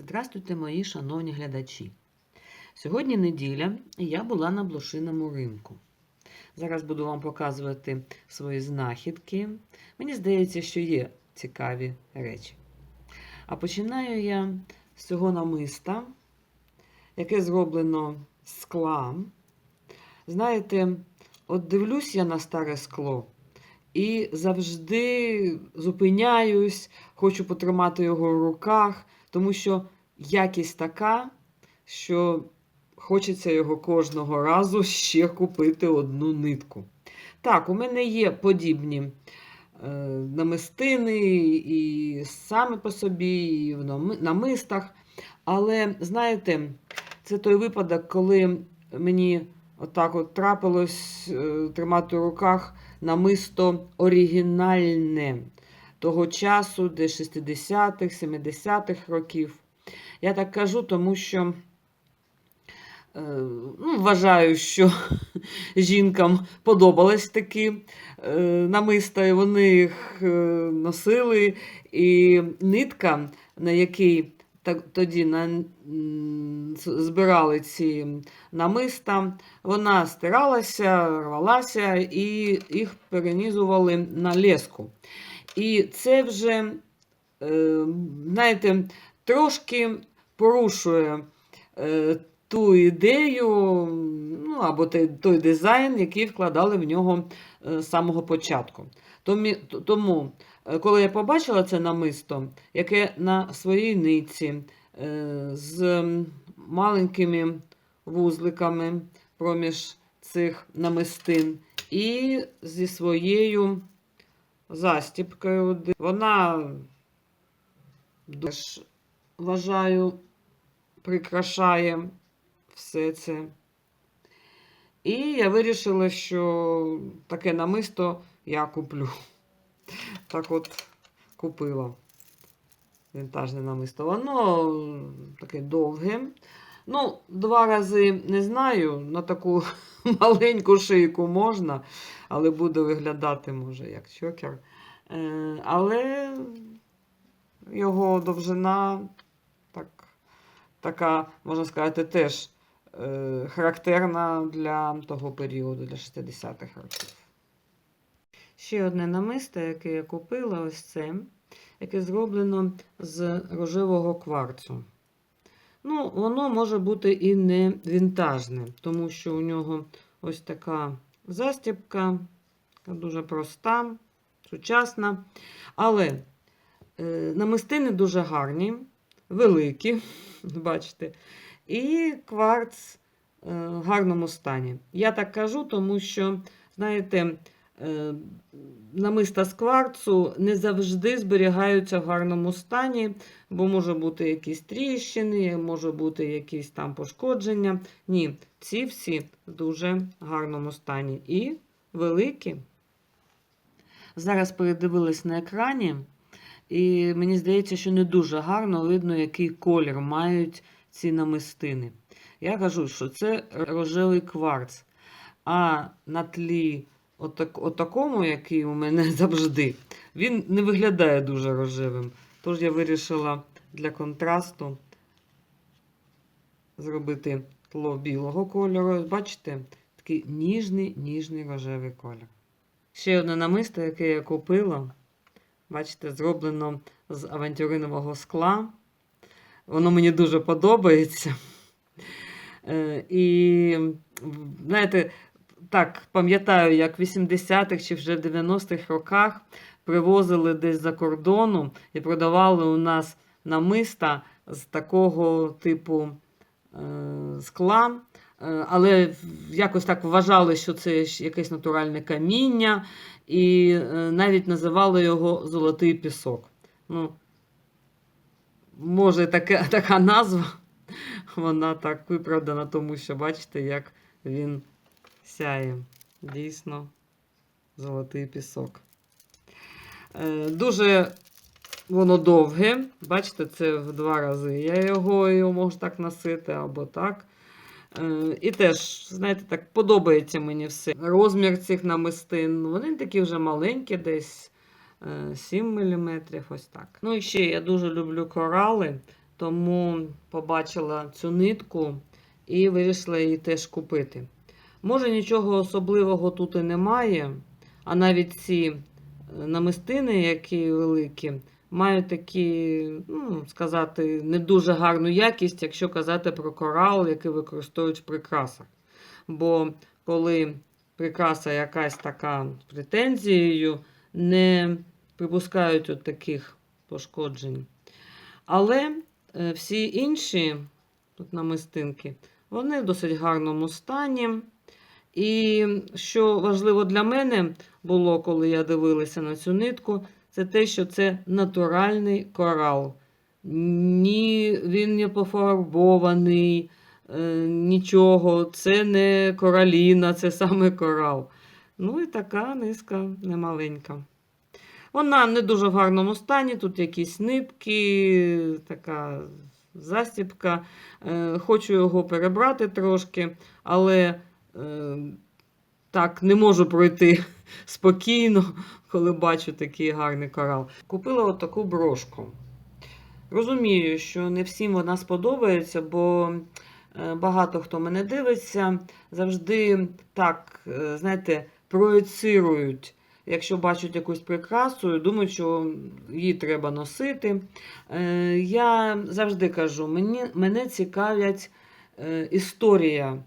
Здравствуйте, мої шановні глядачі. Сьогодні неділя, і я була на блошиному ринку. Зараз буду вам показувати свої знахідки. Мені здається, що є цікаві речі. А починаю я з цього намиста, яке зроблено скла. Знаєте, от дивлюсь я на старе скло і завжди зупиняюсь, хочу потримати його в руках, тому що якість така, що хочеться його кожного разу ще купити одну нитку. Так, у мене є подібні е, намистини і саме по собі, і в намистах. Але, знаєте, це той випадок, коли мені отак от трапилось е, тримати в руках намисто оригінальне того часу, де 60-х, 70-х років. Я так кажу, тому що е, ну, вважаю, що жінкам подобались такі е, намиста, і вони їх е, носили. І нитка, на якій тоді на, збирали ці намиста, вона стиралася, рвалася і їх перенізували на леску. І це вже, е, знаєте, трошки порушує е, ту ідею, ну, або той, дизайн, який вкладали в нього е, з самого початку. Тому, коли я побачила це намисто, яке на своїй ниці з маленькими вузликами проміж цих намистин, і зі своєю застіпкою, вона дуже, вважаю, прикрашає все це. І я вирішила, що таке намисто я куплю. Так от купила вінтажне намисто. Воно таке довге. Ну, два рази не знаю, на таку маленьку шийку можна, але буде виглядати, може, як чокер. Е, але його довжина так, така, можна сказати, теж е, характерна для того періоду, для 60-х років. Ще одне намисто, яке я купила, ось це, яке зроблено з рожевого кварцу. Ну, воно може бути і не вінтажне, тому що у нього ось така застібка, дуже проста, сучасна. Але е, намистини дуже гарні, великі, бачите, і кварц е, в гарному стані. Я так кажу, тому що, знаєте, намиста з кварцу не завжди зберігаються в гарному стані, бо може бути якісь тріщини, може бути якісь там пошкодження. Ні, ці всі в дуже гарному стані і великі. Зараз передивилась на екрані, і мені здається, що не дуже гарно видно, який колір мають ці намистини. Я кажу, що це рожевий кварц. А на тлі отак, отакому, який у мене завжди, він не виглядає дуже рожевим. Тож я вирішила для контрасту зробити тло білого кольору. Бачите, такий ніжний, ніжний рожевий колір. Ще одне намисто, яке я купила. Бачите, зроблено з авантюринового скла. Воно мені дуже подобається. Е, І, знаєте, так, пам'ятаю, як в 80-х чи вже в 90-х роках привозили десь за кордону і продавали у нас намиста з такого типу е, скла. Е, Але якось так вважали, що це якесь натуральне каміння, і е, навіть називали його золотий пісок. Ну, може, така, така назва, вона так виправдана, тому що бачите, як він сяє. Дійсно, золотий пісок. Е, Дуже воно довге. Бачите, це в два рази. Я його, його можу так носити або так. Е, І теж, знаєте, так подобається мені все. Розмір цих намистин. Вони такі вже маленькі, десь е, 7 мм, ось так. Ну і ще я дуже люблю корали. тому побачила цю нитку і вирішила її теж купити. Може, нічого особливого тут і немає, а навіть ці е, намистини, які великі, мають такі, ну, сказати, не дуже гарну якість, якщо казати про корал, який використовують в прикрасах. Бо коли прикраса якась така з претензією, не припускають от таких пошкоджень. Але е, всі інші тут намистинки, вони в досить гарному стані. І що важливо для мене було, коли я дивилася на цю нитку, це те, що це натуральний корал. Ні, він не пофарбований, е, нічого. Це не кораліна, це саме корал. Ну і така низка немаленька. Вона не дуже в гарному стані, тут якісь нитки, така застібка. Е, Хочу його перебрати трошки, але так не можу пройти спокійно, коли бачу такий гарний корал. Купила отаку брошку. Розумію, що не всім вона сподобається, бо е, багато хто мене дивиться, завжди так, е, знаєте, проєцирують. Якщо бачать якусь прикрасу, думають, що її треба носити. Е, Я завжди кажу, мені, мене цікавлять е, історія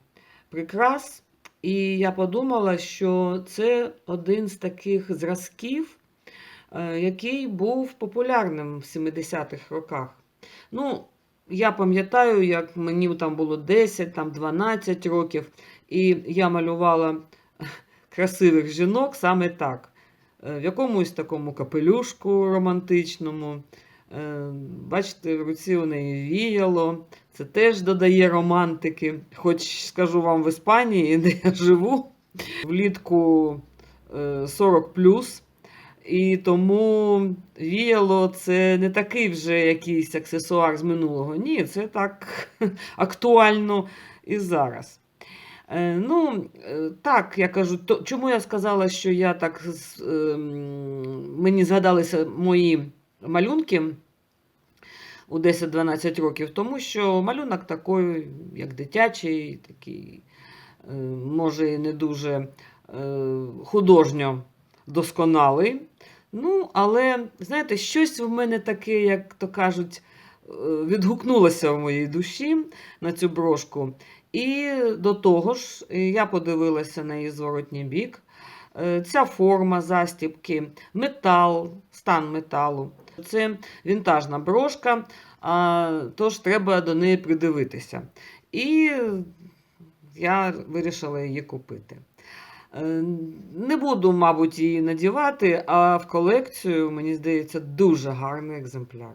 прикрас, і я подумала, що це один з таких зразків, е, який був популярним в 70-х роках. Ну, я пам'ятаю, як мені там було 10, там 12 років, і я малювала красивих жінок саме так. Е, В якомусь такому капелюшку романтичному. Е, Бачите, в руці у неї віяло. Це теж додає романтики. Хоч скажу вам в Іспанії, де я живу, влітку е, 40 І тому віяло це не такий вже якийсь аксесуар з минулого. Ні, це так актуально і зараз. Е, Ну, е, так, я кажу, то, чому я сказала, що я так ем, мені згадалися мої малюнки у 10-12 років, тому що малюнок такий, як дитячий, такий, е, може, і не дуже е, художньо досконалий. Ну, але, знаєте, щось в мене таке, як то кажуть, е, відгукнулося в моїй душі на цю брошку. І до того ж, я подивилася на її зворотній бік. Е, Ця форма застібки, метал, стан металу. Це вінтажна брошка, тож треба до неї придивитися. І я вирішила її купити. Е, Не буду, мабуть, її надівати, а в колекцію, мені здається, дуже гарний екземпляр.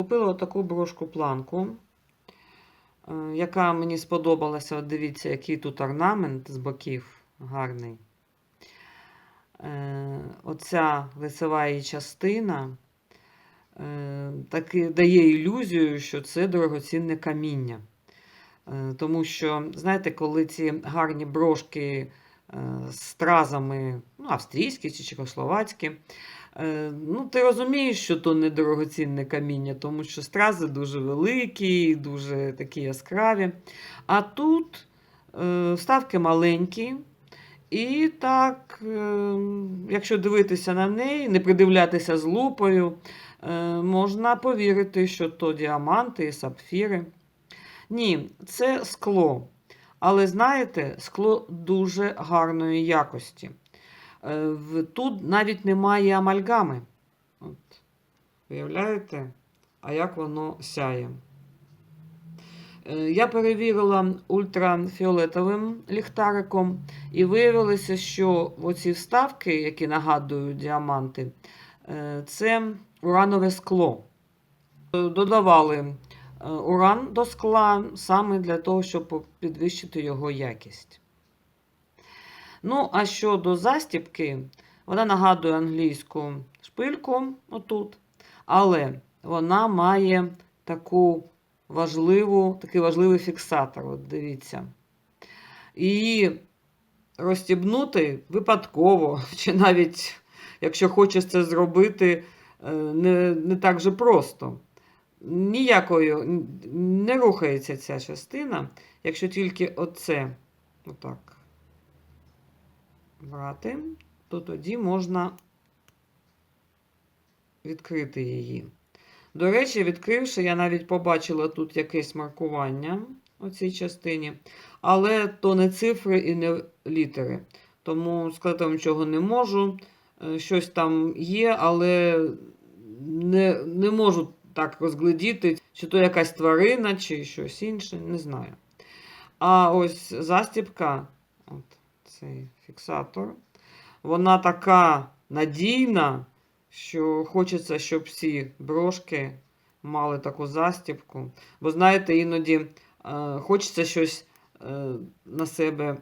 Купила таку брошку планку, е, яка мені сподобалася. Дивіться, який тут орнамент з боків гарний. Е, Оця лицева її частина е, таки дає ілюзію, що це дорогоцінне каміння. Е, Тому що, знаєте, коли ці гарні брошки з стразами, ну, австрійські чи чехословацькі, ну, ти розумієш, що то не дорогоцінне каміння, тому що стрази дуже великі, дуже такі яскраві. А тут вставки маленькі. І так, е, якщо дивитися на неї, не придивлятися з лупою, е, можна повірити, що то діаманти і сапфіри. Ні, це скло. Але знаєте, скло дуже гарної якості. Е, Тут навіть немає амальгами. От. Уявляєте? А як воно сяє? Е, Я перевірила ультрафіолетовим ліхтариком, і виявилося, що оці вставки, які нагадують діаманти, е, це уранове скло. Е, Додавали уран до скла саме для того, щоб підвищити його якість. Ну, а щодо застібки, вона нагадує англійську шпильку отут, але вона має таку важливу, такий важливий фіксатор. От дивіться. Її розстібнути випадково, чи навіть, якщо хочеш це зробити, е, не, не так же просто. ніякою не рухається ця частина, якщо тільки оце отак брати, то тоді можна відкрити її. До речі, відкривши, я навіть побачила тут якесь маркування у цій частині, але то не цифри і не літери. Тому сказати вам нічого не можу. Е, Щось там є, але не, не можу так розглядіти, чи то якась тварина, чи щось інше, не знаю. А ось застібка, от цей фіксатор, вона така надійна, що хочеться, щоб всі брошки мали таку застібку. Бо, знаєте, іноді е, хочеться щось е, на себе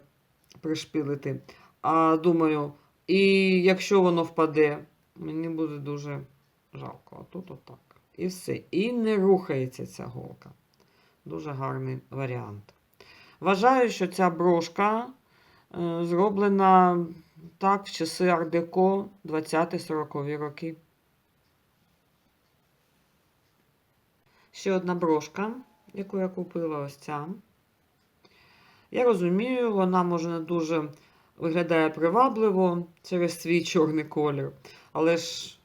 пришпилити. А думаю, і якщо воно впаде, мені буде дуже жалко. А тут отак. І все. І не рухається ця голка. Дуже гарний варіант. Вважаю, що ця брошка е, зроблена так в часи Ардеко 20-40 роки. Ще одна брошка, яку я купила ось ця. Я розумію, вона може не дуже виглядає привабливо через свій чорний колір. Але ж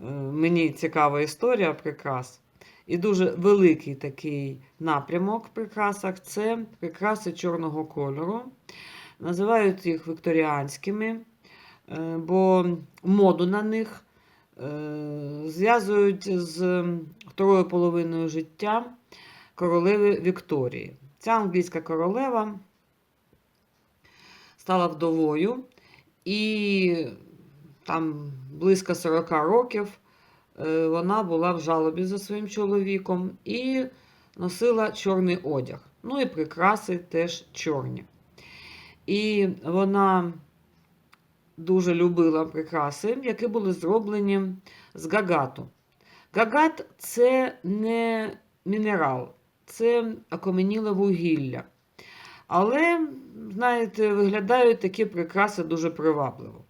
е, мені цікава історія прикрас. І дуже великий такий напрямок прикрасах це прикраси чорного кольору. Називають їх вікторіанськими, е, бо моду на них е, зв'язують з второю половиною життя королеви Вікторії. Ця англійська королева стала вдовою і там близько 40 років е, вона була в жалобі за своїм чоловіком і носила чорний одяг. Ну і прикраси теж чорні. І вона дуже любила прикраси, які були зроблені з гагату. Гагат це не мінерал, це окаменіле вугілля. Але, знаєте, виглядають такі прикраси дуже привабливо.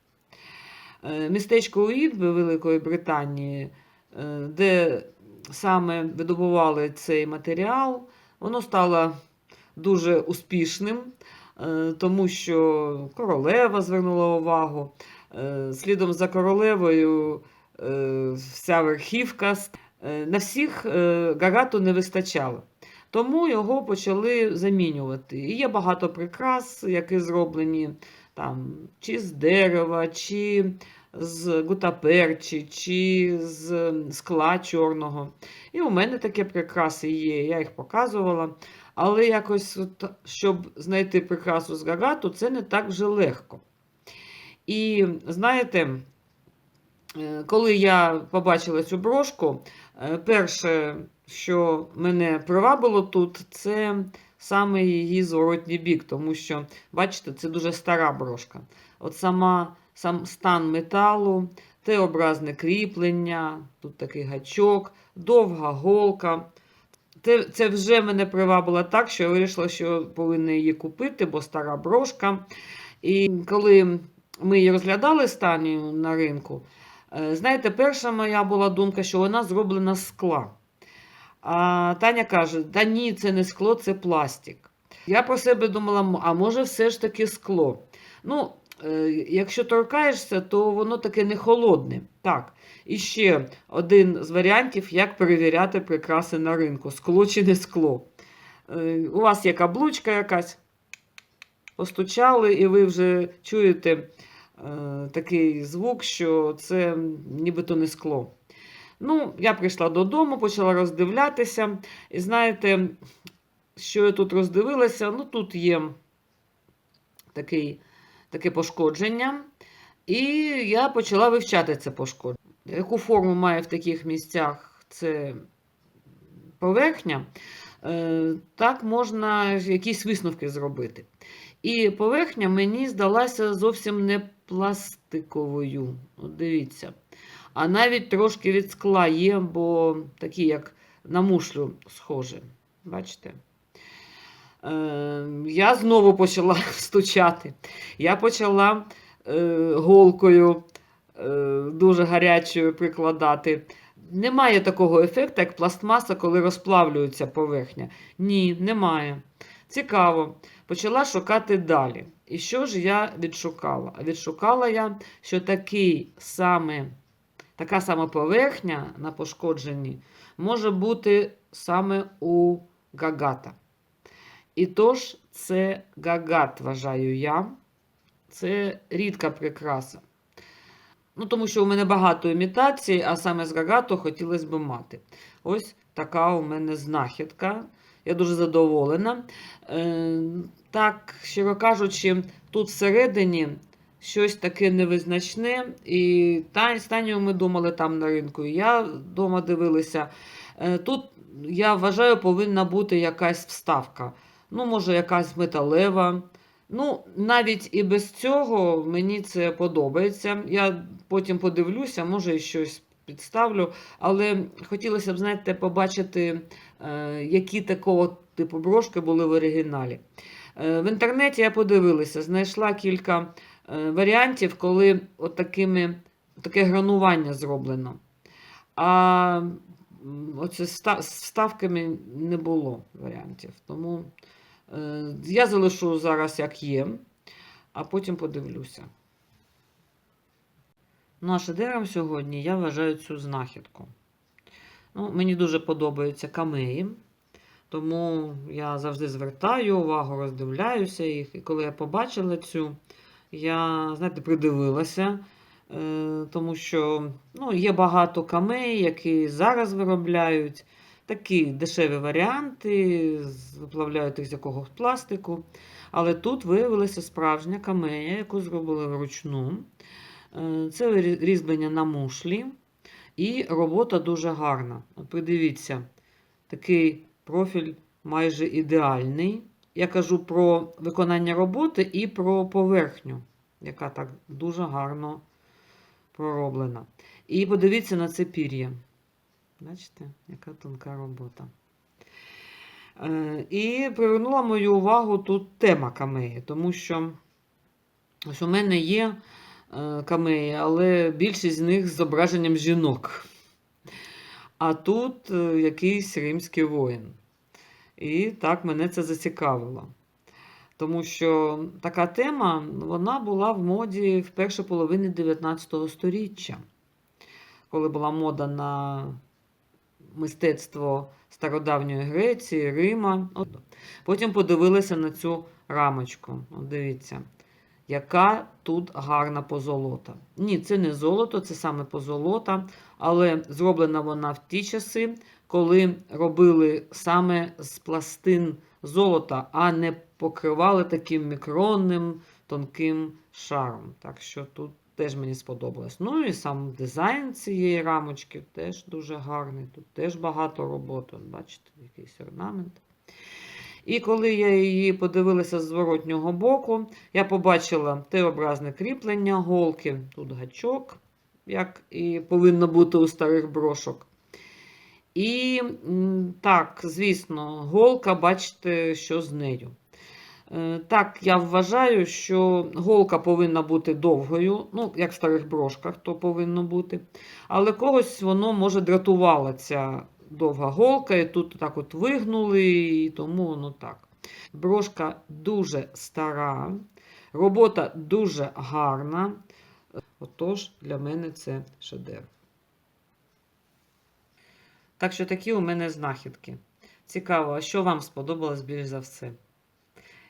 Е, Містечко Уітби Великої Британії, е, де саме видобували цей матеріал, воно стало дуже успішним, тому що королева звернула увагу. Е, Слідом за королевою е, вся верхівка. Е, На всіх е, гагату не вистачало. Тому його почали замінювати. І є багато прикрас, які зроблені там, чи з дерева, чи з гутаперчі, чи з скла чорного. І у мене такі прикраси є, я їх показувала. Але якось, от, щоб знайти прикрасу з гагату, це не так вже легко. І знаєте, е, коли я побачила цю брошку, е, перше, що мене привабило тут, це саме її зворотній бік, тому що, бачите, це дуже стара брошка. От сама, сам стан металу, Т-образне кріплення, тут такий гачок, довга голка. Це, це вже мене привабило так, що я вирішила, що повинна її купити, бо стара брошка. І коли ми її розглядали стані на ринку, е, знаєте, перша моя була думка, що вона зроблена з скла. А Таня каже: та ні, це не скло, це пластик. Я про себе думала, а може все ж таки скло. Ну, якщо торкаєшся, то воно таке не холодне. Так. І ще один з варіантів, як перевіряти прикраси на ринку: скло чи не скло. Е, У вас є каблучка якась, постучали, і ви вже чуєте е, такий звук, що це нібито не скло. Ну, я прийшла додому, почала роздивлятися. І знаєте, що я тут роздивилася? Ну, тут є такий, таке пошкодження. І я почала вивчати це пошкодження. Яку форму має в таких місцях це поверхня, Е, так можна якісь висновки зробити. І поверхня мені здалася зовсім не пластиковою. От дивіться. А навіть трошки від скла є, бо такі, як на мушлю, схоже. Бачите? Е, я знову почала стучати. Я почала е, голкою е, дуже гарячою прикладати. немає такого ефекту, як пластмаса, коли розплавлюється поверхня. Ні, немає. Цікаво. Почала шукати далі. І що ж я відшукала? Відшукала я, що такий саме, така сама поверхня на пошкодженні може бути саме у гагата. І тож це гагат, вважаю я. Це рідка прикраса. Ну, тому що у мене багато імітацій, а саме з гагато хотілося б мати. Ось така у мене знахідка. Я дуже задоволена. Е, так, щиро кажучи, тут всередині щось таке невизначне. І та, станію ми думали там на ринку. і Я вдома дивилася. Е, тут, я вважаю, повинна бути якась вставка. Ну, може, якась металева. Ну, навіть і без цього мені це подобається. Я потім подивлюся, може і щось підставлю. Але хотілося б, знаєте, побачити, е, які такого типу брошки були в оригіналі. Е, В інтернеті я подивилася, знайшла кілька е, варіантів, коли от таке гранування зроблено. А оце з вставками не було варіантів. Тому я залишу зараз як є, а потім подивлюся. Ну, а шедевром сьогодні я вважаю цю знахідку. Ну, мені дуже подобаються камеї, тому я завжди звертаю увагу, роздивляюся їх. І коли я побачила цю, я, знаєте, придивилася, е, тому що ну, є багато камей, які зараз виробляють. Такі дешеві варіанти, виплавляють їх з якогось пластику. Але тут виявилася справжня камея, яку зробили вручну. Е, Це рі- різьблення на мушлі. І робота дуже гарна. От Придивіться, такий профіль майже ідеальний. Я кажу про виконання роботи і про поверхню, яка так дуже гарно пророблена. І подивіться на це пір'я. Бачите, яка тонка робота. Е, І привернула мою увагу тут тема камеї, тому що ось у мене є е, камеї, але більшість з них з зображенням жінок. А тут е, якийсь римський воїн. І так мене це зацікавило. Тому що така тема вона була в моді в першій половині 19 століття, коли була мода на мистецтво стародавньої Греції, Рима. От. Потім подивилися на цю рамочку. От дивіться, яка тут гарна позолота. Ні, це не золото, це саме позолота, але зроблена вона в ті часи, коли робили саме з пластин золота, а не покривали таким мікронним тонким шаром. Так що тут теж мені сподобалось. Ну і сам дизайн цієї рамочки теж дуже гарний. Тут теж багато роботи. Бачите, якийсь орнамент. І коли я її подивилася з зворотнього боку, я побачила Т-образне кріплення, голки, тут гачок, як і повинно бути у старих брошок. І так, звісно, голка, бачите, що з нею. Е, Так, я вважаю, що голка повинна бути довгою, ну, як в старих брошках, то повинно бути. Але когось воно може дратувала ця довга голка, і тут так от вигнули, і тому воно так. Брошка дуже стара, робота дуже гарна. Отож, для мене це шедевр. Так що такі у мене знахідки. Цікаво, а що вам сподобалось більш за все?